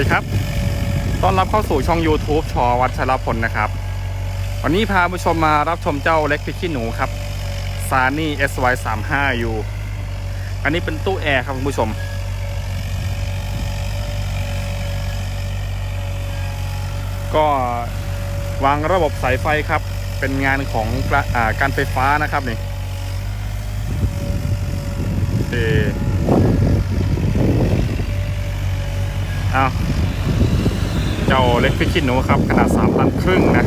ดีครับ ต้อนรับเข้าสู่ช่อง YouTube ชอวัชรพลนะครับ วันนี้พาผู้ชมมารับชมเจ้าเล็กพิกขี้หนูครับซานี่ SY 3 5 U อันนี้เป็นตู้แอร์ครับคุณผู้ชม ก็วางระบบสายไฟครับ เป็นงานของกระอ่าการไฟฟ้านะครับนี่เออ เอเจ้าเล็กพิกขี้หนูครับ ขนาด3ตันครึ่งนะ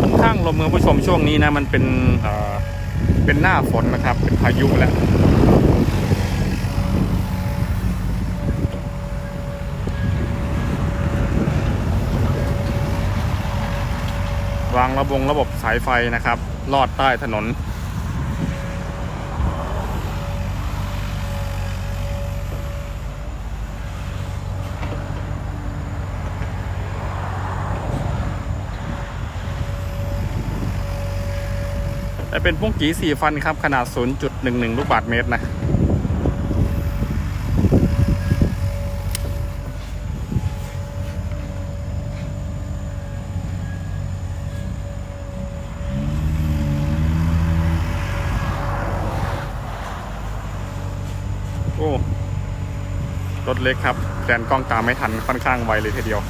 ค่อนข้างลมเมืองผู้ชมช่วงนี้นะ มันเป็นเอ่อเป็นหน้าฝนนะครับ เป็นพายุแล้ววางระบงระบบสายไฟนะครับ ลอดใต้ถนน แต่เป็นพุ่งกีสี่ฟันครับ ขนาด 0.11 ลูกบาทเมตรนะ ถเล็กครับแกนกล้องตามไม่ทันค่อนข้างไวเลยทีเดียว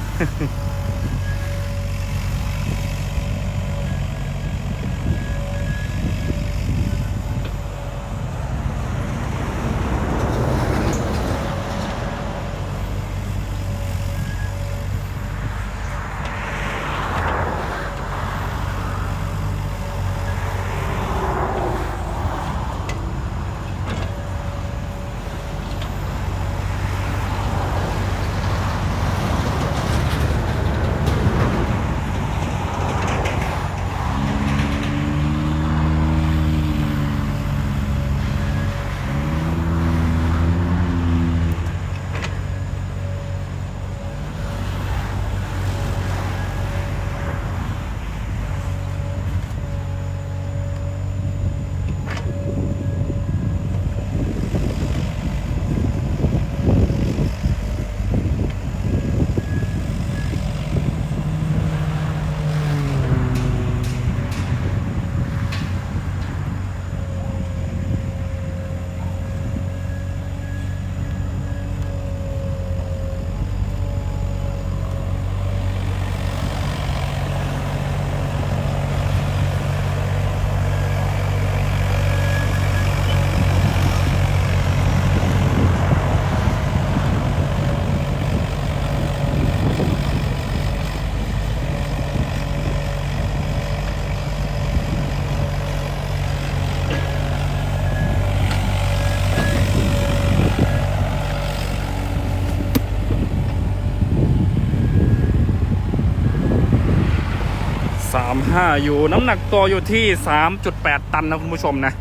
สามห้าอยู่ น้ำหนักตัวอยู่ที่สามจุดแปดตันนะคุณผู้ชมนะ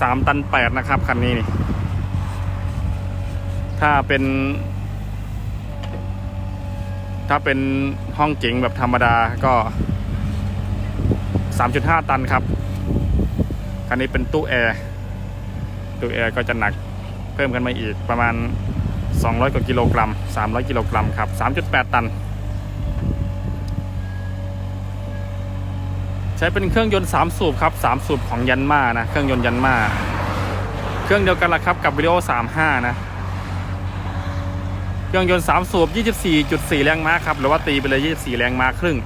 สามตันแปดนะครับ คันนี้นี่ถ้าเป็น ถ้าเป็นห้องเก๋งแบบธรรมดาก็สามจุดห้าตันครับ คันนี้เป็นตู้แอร์ ตู้แอร์ก็จะหนักเพิ่มกันมาอีกประมาณ 200 กว่ากิโลกรัม 300 กิโลกรัมครับ 3.8 ตัน ใช้เป็นเครื่องยนต์ 3 สูบครับ 3 สูบของยันมานะ เครื่องยนต์ยันมาเครื่องเดียวกันละครับกับวิดีโอ35 นะ เครื่องยนต์ 3 สูบ 24.4 แรงม้าครับ หรือว่าตีไปเลย 24 แรงม้าครึ่ง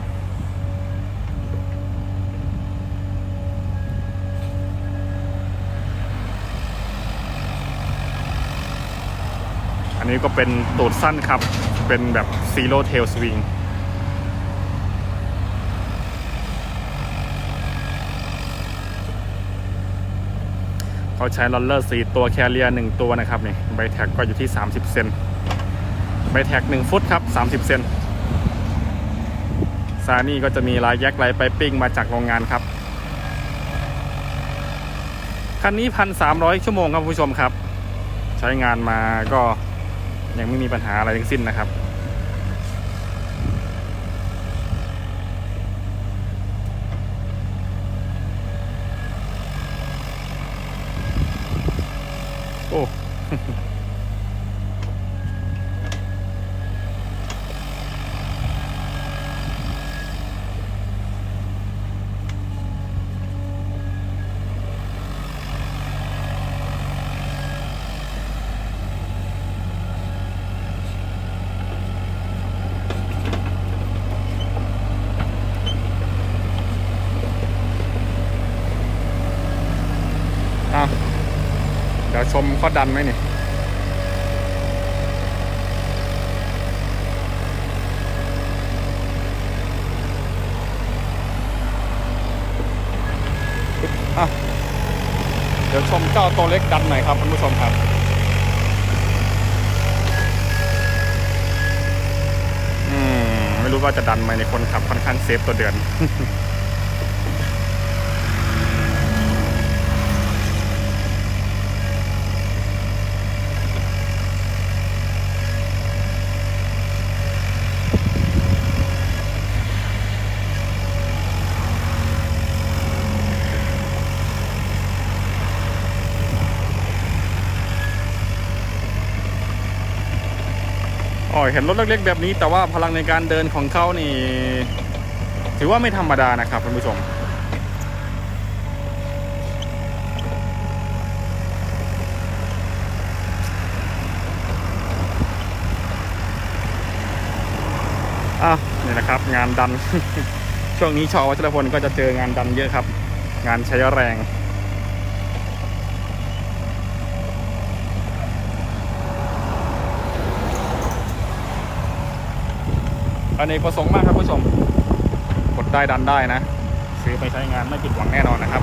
อันนี้ก็เป็นตูดสั้นครับ เป็นแบบ Zero Tail Swing เขาใช้ลอลเลอร์สตัวแคเรียหนึ่งตัวนะครับนี่ใบแท็กก็อยู่ที่ 30 เซนใบแท็ก 1 ฟุตครับ 30 เซนซานี่ก็จะมีลายแยกลายไปปิ้งมาจากโรงงานครับคันนี้พันสามร้อยชั่วโมงครับคุณผู้ชมครับ ใช้งานมาก็ยังไม่มีปัญหาอะไรทั้งสิ้นนะครับ Oh. ชมเขาดันไหมนี่อะเดี๋ยวชมเจ้าตัวเล็กดันหน่อยครับคุณผู้ชมครับอืมไม่รู้ว่าจะดันไหมในคนขับค่อนข้างเซฟตัวเดือน อ๋อเห็นรถเล็กๆแบบนี้ แต่ว่าพลังในการเดินของเขานี่ ถือว่าไม่ธรรมดานะครับคุณผู้ชม อะนี่นะครับ งานดัน ช่วงนี้ชอวัชรพลก็จะเจองานดันเยอะครับ งานใช้แรง อันนี้ประสงค์มากครับผู้ชมกดได้ดันได้นะ ซื้อไปใช้งานไม่ผิดหวังแน่นอนนะครับ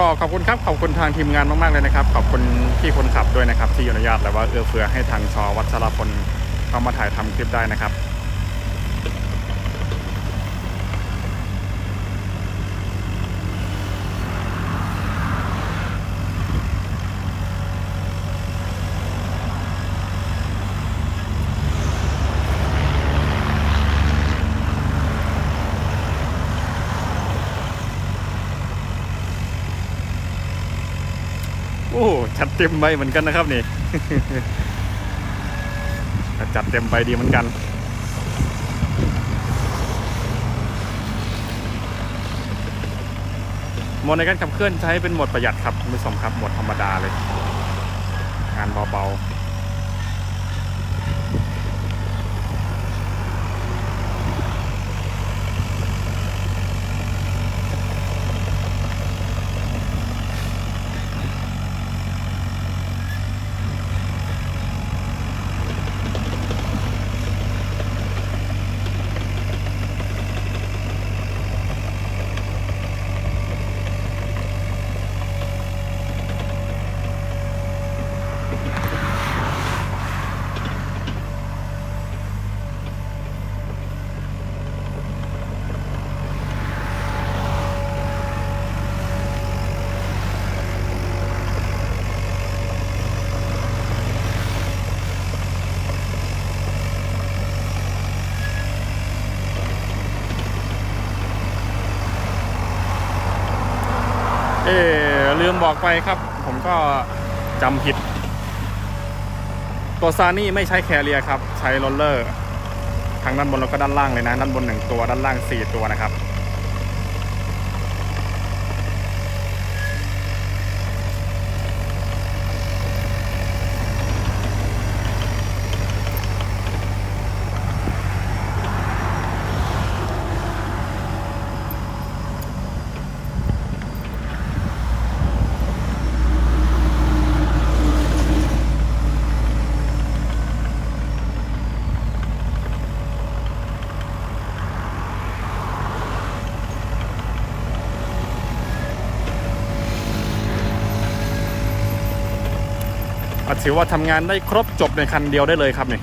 ก็ขอบคุณครับขอบคุณทางทีมงานมากๆเลยนะครับ ขอบคุณพี่คนขับด้วยนะครับ ที่อนุญาตและว่าเอื้อเฟื้อให้ทางชอวัชรพลเข้ามาถ่ายทำคลิปได้นะครับ โอ้ จัดเต็มใบเหมือนกันนะครับนี่จัดเต็มใบดีเหมือนกันโหมดในการขับเคลื่อนใช้เป็นโหมดประหยัดครับคุณผู้ชมครับโหมดธรรมดาเลย งานเบาๆ เอ๊ะลืม บอกไปครับ ผมก็จำผิด ตัวซานี่ไม่ใช้แคเรียครับ ใช้โรลเลอร์ทั้งด้านบนแล้วก็ด้านล่างเลยนะ ด้านบนหนึ่งตัวด้านล่างสี่ตัวนะครับ ถือว่าทำงานได้ครบจบในคันเดียวได้เลยครับนี่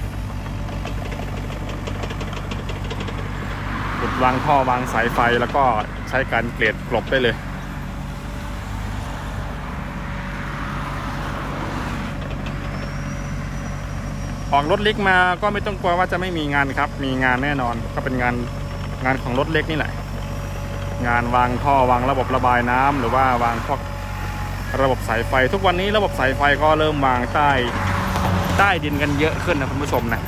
จุดวางท่อวางสายไฟแล้วก็ใช้การเกลียดกลบได้เลย ออกรถเล็กมาก็ไม่ต้องกลัวว่าจะไม่มีงานครับ มีงานแน่นอนก็เป็นงานงานของรถเล็กนี่แหละ งานวางท่อวางระบบระบายน้ำหรือว่าวางพวก ระบบสายไฟ ทุกวันนี้ระบบสายไฟก็เริ่มวางใต้ใต้ดินกันเยอะขึ้นนะคุณผู้ชมนะ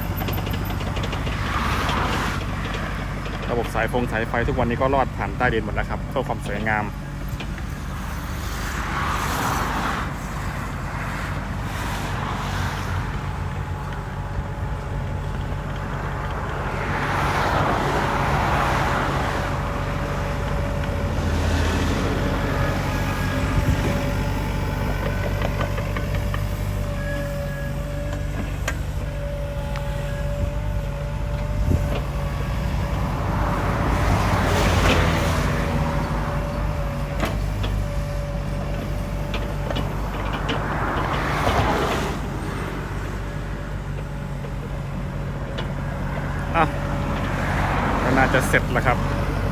ระบบสายฟงสายไฟทุกวันนี้ก็ลอดผ่านใต้ดินหมดแล้วครับเพื่อความสวยงาม น่าจะเสร็จแล้วครับ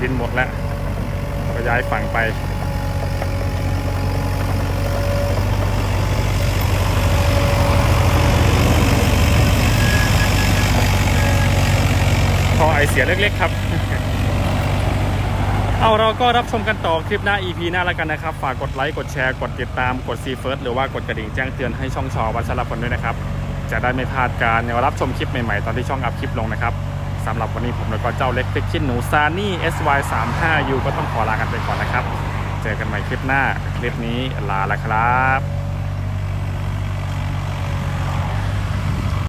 ดินหมดแล้วก็ย้ายฝั่งไปพอไอเสียเล็กๆครับ เอาเราก็รับชมกันต่อคลิปหน้า EP หน้าแล้วกันนะครับ ฝากกดไลค์ กดแชร์ กดติดตาม กดซีเฟิร์สหรือว่ากดกระดิ่งแจ้งเตือนให้ช่องชอวัชรพลด้วยนะครับ จะได้ไม่พลาดการรับชมคลิปใหม่ๆ ตอนที่ช่องอัพคลิปลงนะครับ สำหรับวันนี้ผมแล้วก็เจ้าเล็กฟิกชินหนูซานี่ SY35U ก็ต้องขอลากันไปก่อนนะครับ เจอกันใหม่คลิปหน้า คลิปนี้ลาละครับ